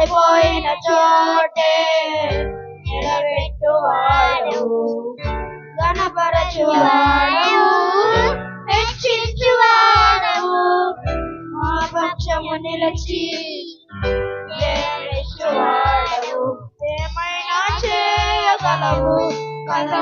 ഓടിപ്പോയിന ചോട്ടെ ഇടവിട്ടു വാഴൂ ഗണപറച്ചു വാഴൂ രക്ഷിച്ചു വാഴൂ മാപക്ഷമു നിലച്ചി ఏమైనా చేయగలవు కథ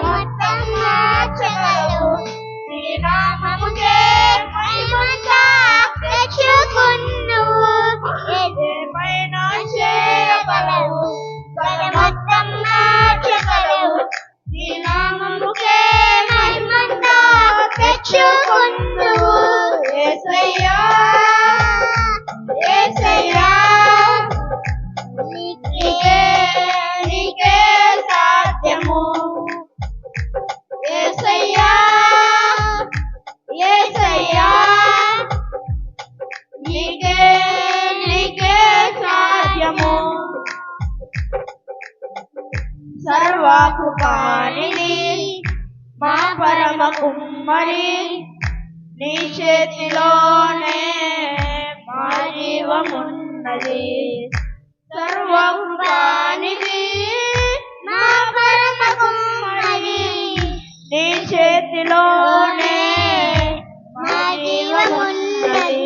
పరవాకు కానిది మా పరమ కుమ్మరి నీ చేతిలోనే మా జీవమున్నది. సర్వకృపానిది మా పరమ కుమ్మరి నీ చేతిలోనే మా జీవమున్నది.